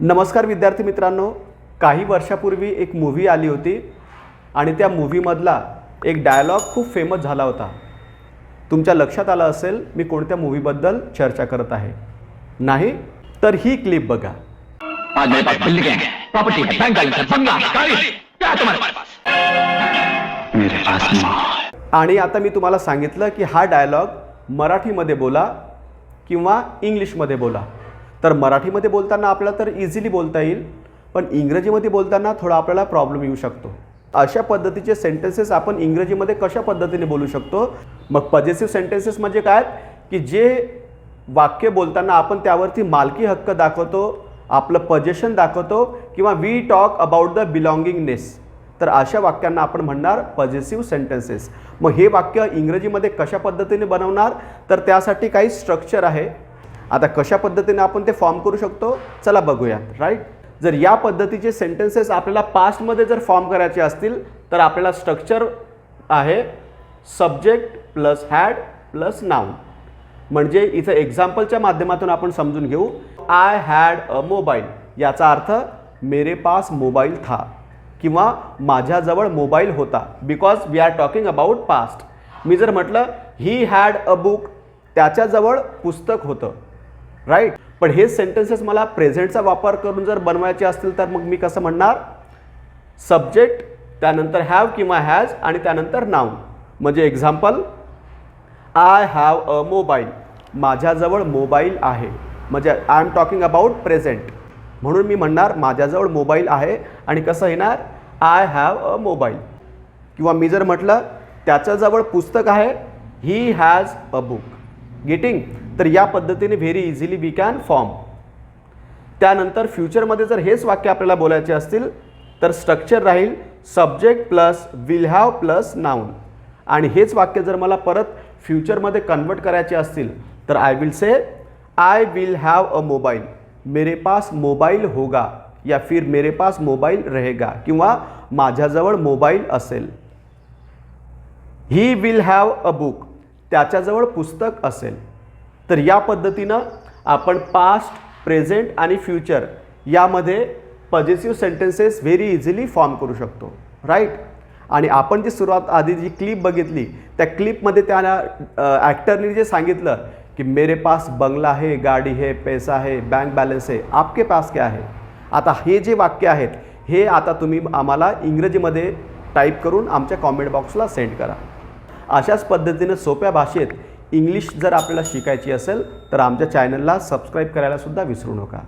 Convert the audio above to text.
नमस्कार विद्यार्थी मित्रांनो काही वर्षापूर्वी एक मूव्ही आली होती आणि त्या मूव्हीमधला एक डायलॉग खूप फेमस झाला होता. तुमच्या लक्षात आलं असेल मी कोणत्या मूव्हीबद्दल चर्चा करत आहे. नाही? तर ही क्लिप बघा. आणि आता मी तुम्हाला सांगितलं की हा डायलॉग मराठीमध्ये बोला किंवा इंग्लिशमध्ये बोला. तर मराठीमध्ये बोलताना आपल्याला तर इझिली बोलता येईल पण इंग्रजीमध्ये बोलताना थोडा आपल्याला प्रॉब्लेम येऊ शकतो. अशा पद्धतीचे सेंटेन्सेस आपण इंग्रजीमध्ये कशा पद्धतीने बोलू शकतो? मग पजेसिव्ह सेंटेन्सेस म्हणजे काय? की जे वाक्य बोलताना आपण त्यावरती मालकी हक्क दाखवतो आपलं पजेशन दाखवतो किंवा we talk about the belongingness तर अशा वाक्यांना आपण म्हणणार पजेसिव्ह सेंटेन्सेस मग हे वाक्य इंग्रजीमध्ये कशा पद्धतीने बनवणार? तर त्यासाठी काही स्ट्रक्चर आहे. आता कशा पद्धतीने आपण ते फॉर्म करू शकतो? चला बघूया राईट जर या पद्धतीचे सेंटेन्सेस आपल्याला पास्टमध्ये जर फॉर्म करायचे असतील तर आपल्याला स्ट्रक्चर आहे subject plus had plus noun म्हणजे इथं एक्झाम्पलच्या माध्यमातून आपण समजून घेऊ. आय हॅड अ मोबाईल याचा अर्थ मेरे पास मोबाईल था. किंवा माझ्याजवळ मोबाईल होता. Because we are talking about past मी जर म्हटलं ही हॅड अ बुक त्याच्याजवळ पुस्तक होतं. राईट पण हे सेंटेन्सेस मला प्रेझेंटचा वापर करून जर बनवायचे असतील तर मग मी कसं म्हणणार? सब्जेक्ट त्यानंतर हॅव किंवा हॅज आणि त्यानंतर नाऊन म्हणजे example I have a mobile माझ्याजवळ मोबाईल आहे. म्हणजे I am talking about present म्हणून मी म्हणणार माझ्याजवळ मोबाईल आहे आणि कसं येणार? आय हॅव अ मोबाईल किंवा मी जर म्हटलं त्याच्याजवळ पुस्तक आहे he has a book getting तर या पद्धतीने very easily we can form. त्यानंतर फ्युचरमध्ये जर हेच वाक्य आपल्याला बोलायचे असतील तर स्ट्रक्चर राहील subject plus will have plus noun. आणि हेच वाक्य जर मला परत फ्युचरमध्ये कन्वर्ट करायचे असतील तर I will say I will have a mobile. मेरे पास मोबाईल होगा या फिर मेरे पास मोबाईल रहेगा किंवा माझ्याजवळ मोबाईल असेल. He will have a book. त्याच्याजवळ पुस्तक असेल तर या पद्धतीनं आपण पास्ट प्रेझेंट आणि फ्युचर यामध्ये positive sentences very easily form करू शकतो राईट आणि आपण जी सुरुवात आधी जी क्लिप बघितली त्या क्लिपमध्ये त्याला ॲक्टरने जे सांगितलं की मेरे पास बंगला आहे गाडी आहे पैसा आहे बँक बॅलन्स आहे आपके पास क्या आहे आता हे जे वाक्य आहेत हे आता तुम्ही आम्हाला इंग्रजीमध्ये टाईप करून आमच्या कॉमेंट बॉक्सला सेंड करा. अशाच पद्धतीनं सोप्या भाषेत इंग्लिश जर आपल्याला शिकायची असेल तर आमच्या चॅनलला सबस्क्राईब करायलासुद्धा विसरू नका.